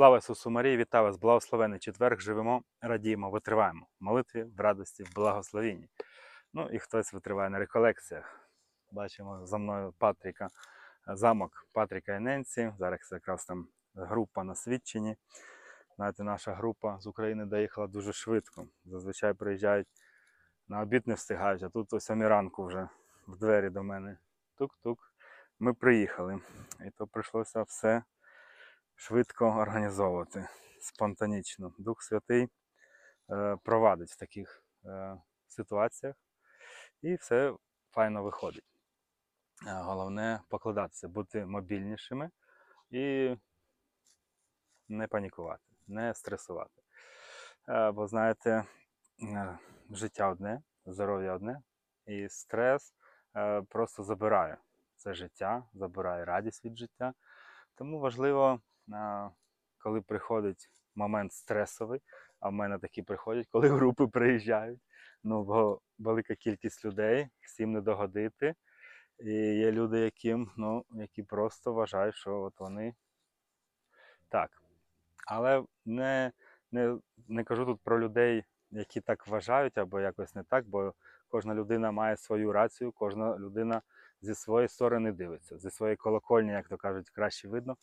Слава Ісусу Марії, вітаю вас, благословений четверг. Живемо, радіємо, витриваємо в молитві, в радості, в благословінні. Ну і хтось витриває на реколекціях. Бачимо за мною Патріка, замок Патріка і Ненці. Зараз якраз там група на свідченні. Знаєте, наша група з України доїхала дуже швидко. Зазвичай приїжджають на обід не встигають, а тут о 7 ранку вже в двері до мене. Тук-тук. Ми приїхали. І то прийшлося все швидко організовувати, спонтанічно. Дух Святий е, провадить в таких е, ситуаціях і все файно виходить. Е, Головне покладатися, бути мобільнішими і не панікувати, не стресувати. Бо знаєте, життя одне, здоров'я одне, і стрес просто забирає це життя, забирає радість від життя. Тому важливо, коли приходить момент стресовий, а в мене такі приходять, коли групи приїжджають. Ну, бо велика кількість людей, всім не догодити. І є люди, яким, ну, які просто вважають, що от вони так. Але не, не, не кажу тут про людей, які так вважають або якось не так, бо кожна людина має свою рацію, кожна людина зі своєї сторони дивиться, зі своєї колокольні, як то кажуть, краще видно.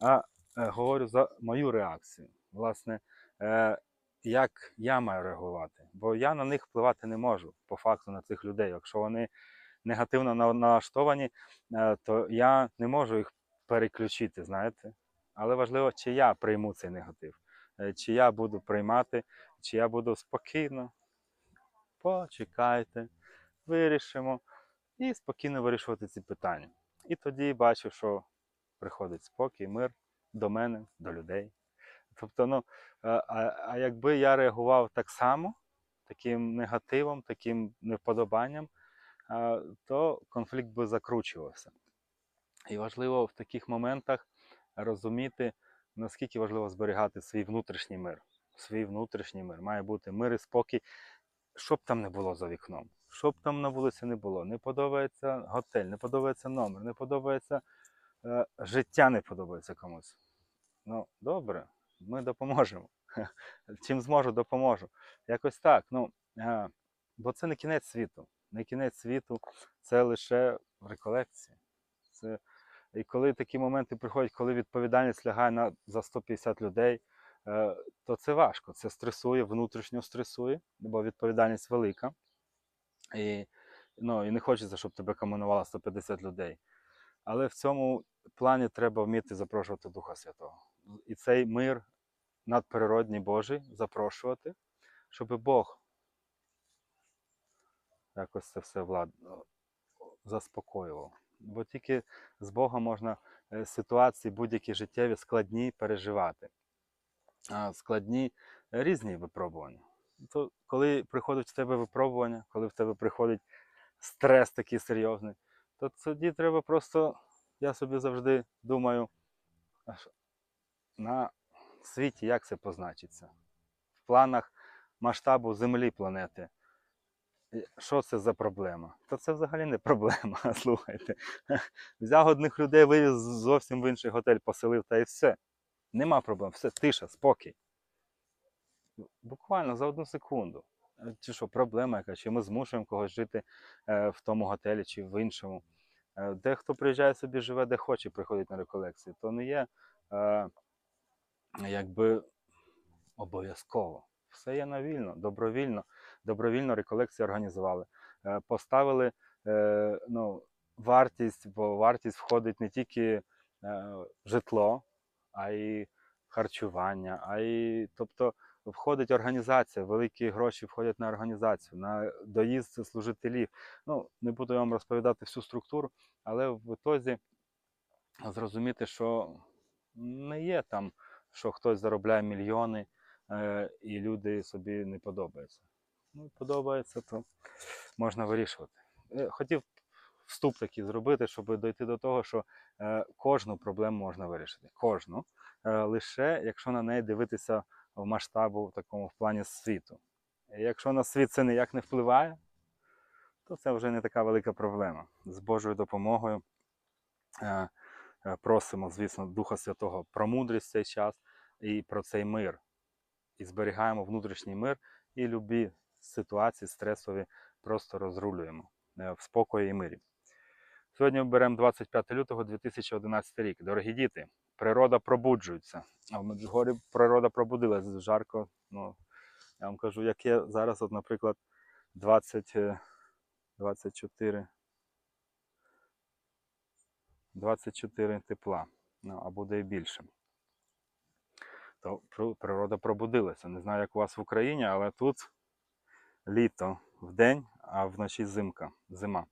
А е, говорю за мою реакцію. Власне, е, як я маю реагувати? Бо я на них впливати не можу, по факту, на цих людей. Якщо вони негативно налаштовані, е, то я не можу їх переключити, знаєте. Але важливо, чи я прийму цей негатив, е, чи я буду приймати, чи я буду спокійно. Почекайте, вирішимо і спокійно вирішувати ці питання. І тоді бачу, що приходить спокій, мир до мене, до людей. Тобто, ну, а, а якби я реагував так само, таким негативом, таким невподобанням, то конфлікт би закручувався. І важливо в таких моментах розуміти, наскільки важливо зберігати свій внутрішній мир. Свій внутрішній мир. Має бути мир і спокій, що б там не було за вікном, що б там на вулиці не було. Не подобається готель, не подобається номер, не подобається е, життя, не подобається комусь. Ну, добре, ми допоможемо. Чим зможу, допоможу. Якось так. Ну, е, бо це не кінець світу. Не кінець світу, це лише реколекції. Це... І коли такі моменти приходять, коли відповідальність лягає на, за 150 людей, е, то це важко. Це стресує, внутрішньо стресує, бо відповідальність велика. І, ну, і не хочеться, щоб тебе комунувало 150 людей. Але в цьому плані треба вміти запрошувати Духа Святого. І цей мир надприродній Божий запрошувати, щоб Бог якось це все влад... заспокоював. Бо тільки з Богом можна е, ситуації будь-які життєві складні переживати. Складні різні випробування. То коли приходить в тебе випробування, коли в тебе приходить стрес такий серйозний, то тоді треба просто, я собі завжди думаю, на світі як це позначиться? В планах масштабу Землі планети. Що це за проблема? Та це взагалі не проблема, слухайте. Взяв одних людей, вивіз зовсім в інший готель, поселив та і все. Нема проблем, все, тиша, спокій. Буквально за одну секунду. Е, Чи що, проблема яка? Чи ми змушуємо когось жити е, в тому готелі чи в іншому? Е, Дехто приїжджає собі, живе де хоче, приходить на реколекції, то не є якби обов'язково. Все є навільно, добровільно. Добровільно реколекції організували. Поставили ну, вартість, бо вартість входить не тільки житло, а й харчування, а й тобто входить організація, великі гроші входять на організацію, на доїзд служителів. Ну, не буду я вам розповідати всю структуру, але в ітозі зрозуміти, що не є там, що хтось заробляє мільйони е, і люди собі не подобаються. Ну, подобається, то можна вирішувати. Е, Хотів вступ такий зробити, щоб дойти до того, що е, кожну проблему можна вирішити. Кожну. Е, лише якщо на неї дивитися в масштабу в такому в плані світу. І Якщо на світ це ніяк не впливає, то це вже не така велика проблема. З Божою допомогою е, е, просимо, звісно, Духа Святого про мудрість в цей час, і про цей мир. І зберігаємо внутрішній мир і любі ситуації стресові просто розрулюємо е, в спокої і мирі. Сьогодні ми беремо 25 лютого 2011 рік. Дорогі діти, природа пробуджується. А в Меджугорі природа пробудилась жарко. Ну, я вам кажу, як є зараз, от, наприклад, 20, е, 24, 24 тепла, ну, а буде і більше. То природа пробудилася. Не знаю, як у вас в Україні, але тут літо вдень, а вночі зимка, зима.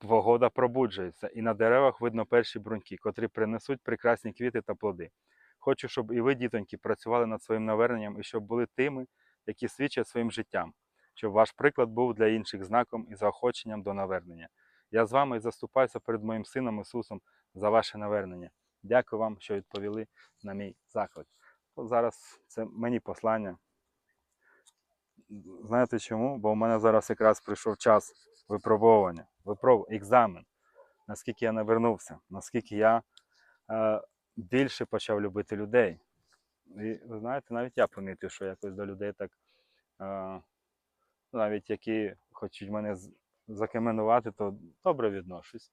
Погода пробуджується, і на деревах видно перші бруньки, котрі принесуть прекрасні квіти та плоди. Хочу, щоб і ви, дітоньки, працювали над своїм наверненням і щоб були тими, які свідчать своїм життям, щоб ваш приклад був для інших знаком і заохоченням до навернення. Я з вами заступаюся перед моїм сином Ісусом за ваше навернення. Дякую вам, що відповіли на мій заклик. От зараз це мені послання. Знаєте чому? Бо в мене зараз якраз прийшов час випробовування, випроб... екзамен. Наскільки я навернувся, наскільки я е, більше почав любити людей. І ви знаєте, навіть я помітив, що якось до людей так, е, навіть які хочуть мене закаменувати, то добре відношусь.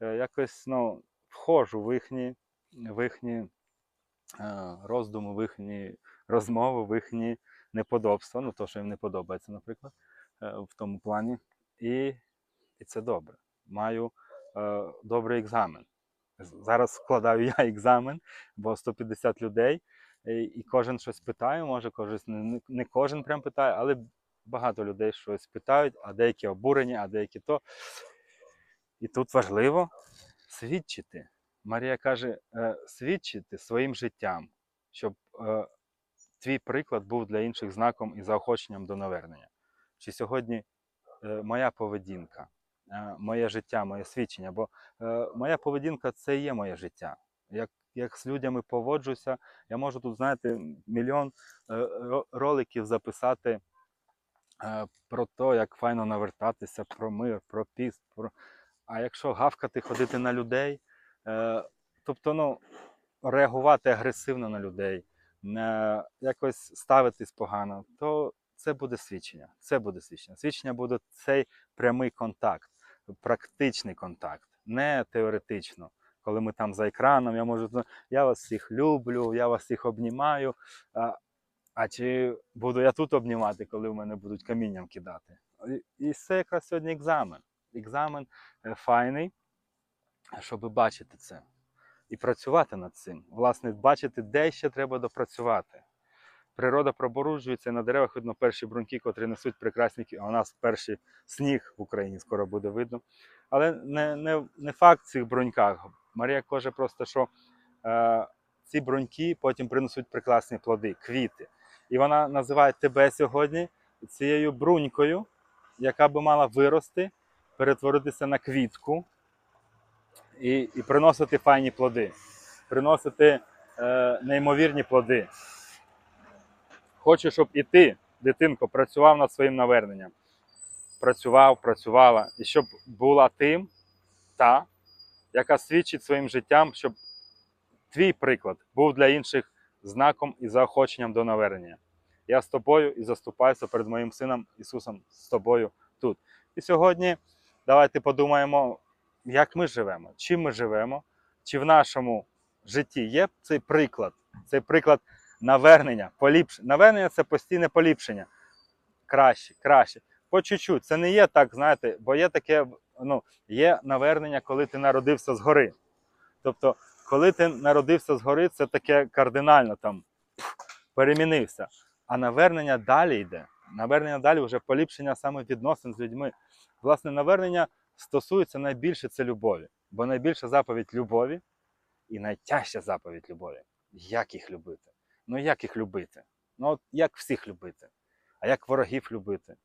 Е, якось ну, входжу в їхні, в їхні е, роздуми, в їхні розмови, в їхні неподобства, ну то, що їм не подобається, наприклад, е, в тому плані. І, і це добре. Маю е, добрий екзамен. Зараз складаю я екзамен, бо 150 людей, і, і кожен щось питає, може, кожен, не, не- кожен прям питає, але багато людей щось питають, а деякі обурені, а деякі то. І тут важливо свідчити. Марія каже, е, свідчити своїм життям, щоб е, твій приклад був для інших знаком і заохоченням до навернення. Чи сьогодні моя поведінка, е, моє життя, моє свідчення, бо е, моя поведінка це є моє життя. Як, як з людьми поводжуся, я можу тут, знаєте, мільйон е, роликів записати е, про те, як файно навертатися, про мир, про піст. Про... А якщо гавкати, ходити на людей, е, тобто ну, реагувати агресивно на людей, якось ставитись погано, то це буде свідчення. Це буде свідчення. Свідчення буде цей прямий контакт, практичний контакт, не теоретично. Коли ми там за екраном, я можу, я вас всіх люблю, я вас всіх обнімаю. А, а чи буду я тут обнімати, коли в мене будуть камінням кидати? І, і це якраз сьогодні екзамен. Екзамен е, файний, щоб бачити це і працювати над цим. Власне, бачити, де ще треба допрацювати. Природа проборуджується, на деревах видно перші бруньки, котрі несуть прекрасні квіти. А у нас перший сніг в Україні скоро буде видно. Але не, не, не факт в цих бруньках. Марія каже просто, що е, ці бруньки потім принесуть прекрасні плоди, квіти. І вона називає тебе сьогодні цією брунькою, яка би мала вирости, перетворитися на квітку і, і приносити файні плоди, приносити е, неймовірні плоди. Хочу, щоб і ти, дитинко, працював над своїм наверненням. Працював, працювала, і щоб була тим, та, яка свідчить своїм життям, щоб твій приклад був для інших знаком і заохоченням до навернення. Я з тобою і заступаюся перед моїм сином Ісусом з тобою тут. І сьогодні давайте подумаємо, як ми живемо, чим ми живемо, чи в нашому житті є цей приклад, цей приклад навернення, поліпшення. Навернення це постійне поліпшення. Краще, краще. По чуть-чуть. Це не є так, знаєте, бо є таке, ну, є навернення, коли ти народився згори. Тобто, коли ти народився згори, це таке кардинально там перемінився. А навернення далі йде. Навернення далі вже поліпшення саме відносин з людьми. Власне, навернення стосується найбільше це любові. Бо найбільша заповідь любові і найтяжча заповідь любові. Як їх любити? Ну як їх любити? Ну от як всіх любити? А як ворогів любити?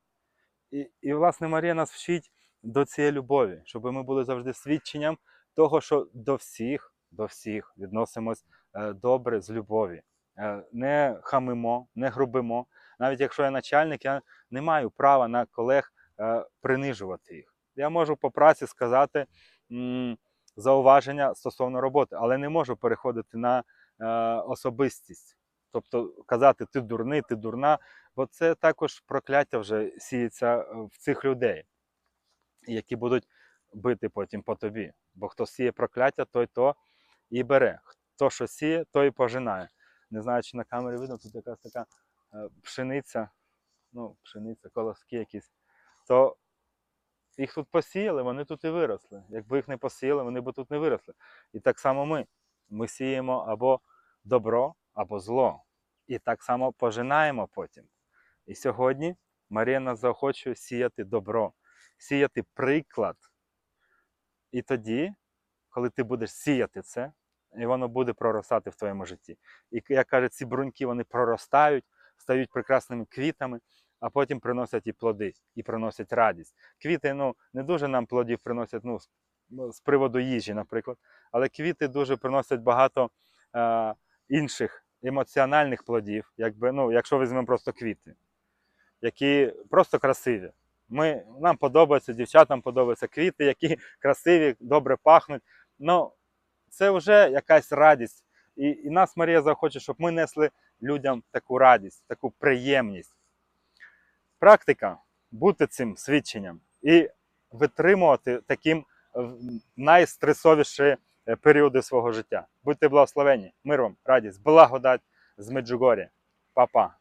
І, і власне, Марія нас вчить до цієї любові, щоб ми були завжди свідченням того, що до всіх, до всіх відносимось е, добре з любові. Е, не хамимо, не грубимо. Навіть якщо я начальник, я не маю права на колег е, принижувати їх. Я можу по праці сказати зауваження стосовно роботи, але не можу переходити на особистість. Тобто казати ти дурний, ти дурна, бо це також прокляття вже сіється е, в цих людей, які будуть бити потім по тобі. Бо хто сіє прокляття, той то і бере. Хто що сіє, той і пожинає. Не знаю, чи на камері видно, тут якась така е, пшениця, ну, пшениця, колоски якісь. То їх тут посіяли, вони тут і виросли. Якби їх не посіяли, вони б тут не виросли. І так само ми. Ми сіємо або добро, або зло. І так само пожинаємо потім. І сьогодні Марія нас заохочує сіяти добро, сіяти приклад. І тоді, коли ти будеш сіяти це, і воно буде проростати в твоєму житті. І як кажуть, ці бруньки вони проростають, стають прекрасними квітами, а потім приносять і плоди, і приносять радість. Квіти ну, не дуже нам плодів приносять ну, з, приводу їжі, наприклад, але квіти дуже приносять багато е, інших емоціональних плодів, якби, ну, якщо візьмемо просто квіти, які просто красиві. Ми, нам подобаються, дівчатам подобаються квіти, які красиві, добре пахнуть. Ну, це вже якась радість. І, і нас Марія захоче, щоб ми несли людям таку радість, таку приємність. Практика бути цим свідченням і витримувати таким в найстресовіші е, періоди свого життя. Будьте благословені, мир вам, радість, благодать з Меджугорі. Па-па.